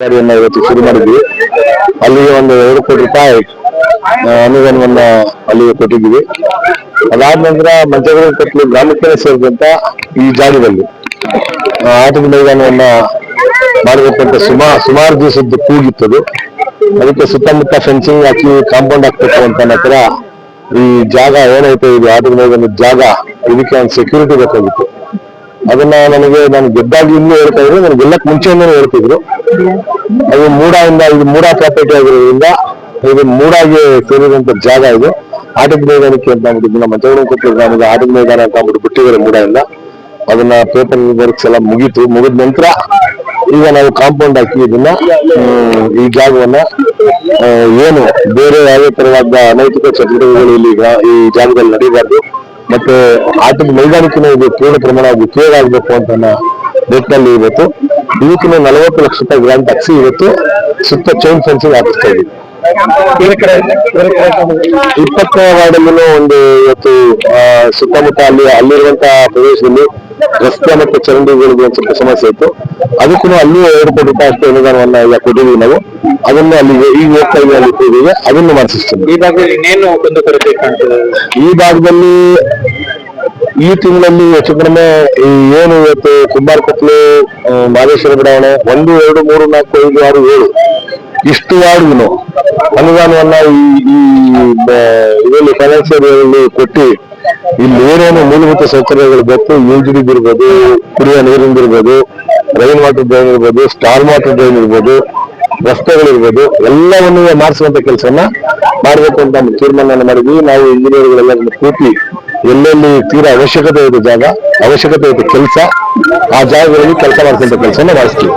ಕಾರ್ಯವನ್ನು ಇವತ್ತು ಶುರು ಮಾಡಿದ್ವಿ. ಅಲ್ಲಿಗೆ ಒಂದು ಎರಡು ಕೋಟಿ ರೂಪಾಯಿ ಅನುದಾನವನ್ನ ಅಲ್ಲಿಗೆ ಕೊಟ್ಟಿದ್ದೀವಿ. ಅದಾದ ನಂತರ ಮಂಚಗಡ ಕಟ್ಟಲು ಗ್ರಾಮಕ್ಕೆ ಸೇರಿದಂತ ಈ ಜಾಗದಲ್ಲಿ ಆಟದ ಮೈದಾನವನ್ನ ಮಾಡಬೇಕಂತ ಸುಮಾ, ಸುಮಾರು ಸುಮಾರು ದಿವಸದ್ದು ಕೂಗಿತ್ತದು. ಅದಕ್ಕೆ ಸುತ್ತಮುತ್ತ ಫೆನ್ಸಿಂಗ್ ಹಾಕಿ ಕಾಂಪೌಂಡ್ ಹಾಕ್ಬೇಕು ಅಂತ ನಂತರ ಈ ಜಾಗ ಏನೈತೆ ಇದು ಆಟದ ಮೈದಾನದ ಜಾಗ, ಇದಕ್ಕೆ ಒಂದು ಸೆಕ್ಯೂರಿಟಿ ಬೇಕಾಗಿತ್ತು. ಅದನ್ನ ನನಗೆ, ನಾನು ಗೆದ್ದಾಗಿ ಇನ್ನೂ ಹೇಳ್ತಾ ಇದ್ರು, ನನಗೆ ಗೆಲ್ಲಕ್ ಮುಂಚೆಯಿಂದನೂ ಹೇಳ್ತಿದ್ರು. ಅದು ಮೂಡಾಯಿಂದ, ಇದು ಮೂಡ ಪ್ರಾಪರ್ಟಿ ಆಗಿರೋದ್ರಿಂದ ಇದು ಮೂಡಾಗೆ ಸೇರಿದಂತ ಜಾಗ ಇದು. ಆಟದ ಮೈದಾನಕ್ಕೆ ಅಂತ ನಮ್ಮ ಜವಳಕೊಪ್ಪಲು ಗ್ರಾಮದ ಆಟದ ಮೈದಾನ ಅಂತ ಅಂದ್ಬಿಟ್ಟು ಬಿಟ್ಟಿದ್ದಾರೆ ಮೂಡಾಯಿಂದ. ಅದನ್ನ ಪೇಪರ್ ವರ್ಕ್ಸ್ ಎಲ್ಲ ಮುಗೀತು. ಮುಗಿದ ನಂತರ ಈಗ ನಾವು ಕಾಂಪೌಂಡ್ ಹಾಕಿ ಇದನ್ನ ಈ ಜಾಗವನ್ನ ಏನು ಬೇರೆ ಯಾವುದೇ ತರವಾದ ಅನೈತಿಕ ಚಟುವಟಿಕೆಗಳು ಇಲ್ಲಿ ಈ ಜಾಗದಲ್ಲಿ ನಡೀಬಾರ್ದು. ಮತ್ತೆ ಆಟದ ಮೈದಾನಕ್ಕಿನ ಇದು ಪೂರ್ಣ ಪ್ರಮಾಣ ಉಪಯೋಗ ಆಗಬೇಕು ಅಂತ ನಿಟ್ಟಿನಲ್ಲಿ ಇವತ್ತು. ಇದಕ್ಕಿನ ನಲವತ್ತು ಲಕ್ಷ ರೂಪಾಯಿ ಗ್ರಾಂಟ್ ಹಾಕ್ಸಿ ಇವತ್ತು ಸುತ್ತ ಚೌನ್ ಫೆನ್ಸಿಂಗ್ ಹಾಕಿಸ್ತಾ ಇದ್ದೀವಿ. ಇಪ್ಪತ್ತನೇ ವಾರ್ಡಲ್ಲೂ ಒಂದು ಇವತ್ತು ಸುತ್ತಮುತ್ತ ಅಲ್ಲಿ, ಅಲ್ಲಿರುವಂತಹ ಪ್ರದೇಶದಲ್ಲಿ ರಸ್ತೆ ಮತ್ತು ಚರಂಡಿಗಳಿಗೆ ಒಂದು ಸ್ವಲ್ಪ ಸಮಸ್ಯೆ ಇತ್ತು. ಅದಕ್ಕೂ ಅಲ್ಲಿ ಎರಡು ಕೋಟಿ ರೂಪಾಯಿ ಅನುದಾನವನ್ನ ಈಗ ಕೊಟ್ಟಿದ್ದೀವಿ ನಾವು. ಅದನ್ನ ಅಲ್ಲಿ ಈಗ ಹೋಗ್ತಾ ಇದ್ದೀವಿ ಅಲ್ಲಿ ಇಟ್ಟಿದ್ದೀವಿ ಅದನ್ನು ಮಾಡಿಸ್ತೀವಿ ಈ ಭಾಗದಲ್ಲಿ ಇನ್ನೇನು ಕುಂದುಕೊರತೆ ಕಾಣ್ತದೆ? ಈ ಭಾಗದಲ್ಲಿ ಈ ತಿಂಗಳಲ್ಲಿ ಹೆಚ್ಚು ಕಡಿಮೆ ಏನು ಇವತ್ತು ಕುಂಬಾರಕೊಪ್ಪಲು ಆ, ಮಾದೇಶ್ವರ ಬಡಾವಣೆ ಒಂದು ಎರಡು ಮೂರು ನಾಲ್ಕು ಐದು ಆರು ಏಳು ಇಷ್ಟು ವಾರ್ಡ್ಗೂ ಅನುದಾನವನ್ನ ಈ ಇದರಲ್ಲಿ ಫೈನಾನ್ಸಿಯಲ್ ಕೊಟ್ಟು ಇಲ್ಲಿ ಏನೇನು ಮೂಲಭೂತ ಸೌಕರ್ಯಗಳು ಬೇಕು ಯೂಜಿಡಿದ್ ಇರ್ಬೋದು, ಕುಡಿಯ ನೀರಿಂದ ಇರ್ಬೋದು ರೈನ್ ವಾಟರ್ ಡ್ರೈನ್ ಇರ್ಬೋದು ಸ್ಟಾರ್ ವಾಟರ್ ಡ್ರೈನ್ ಇರ್ಬೋದು ರಸ್ತೆಗಳಿರ್ಬೋದು ಎಲ್ಲವನ್ನು ಮಾಡಿಸುವಂತ ಕೆಲಸವನ್ನ ಮಾಡಬೇಕು ಅಂತ ನಮ್ಮ ತೀರ್ಮಾನ ಮಾಡಿದ್ವಿ. ನಾವು ಇಂಜಿನಿಯರ್ಗಳೆಲ್ಲ ಕೂತಿ ಎಲ್ಲೆಲ್ಲಿ ತೀರಾ ಅವಶ್ಯಕತೆ ಇದೆ ಜಾಗ, ಅವಶ್ಯಕತೆ ಇದೆ ಕೆಲಸ, ಆ ಜಾಗಗಳಲ್ಲಿ ಕೆಲಸ ಮಾಡ್ಕೊಂತ ಕೆಲಸನ ಮಾಡಿಸ್ತೀವಿ.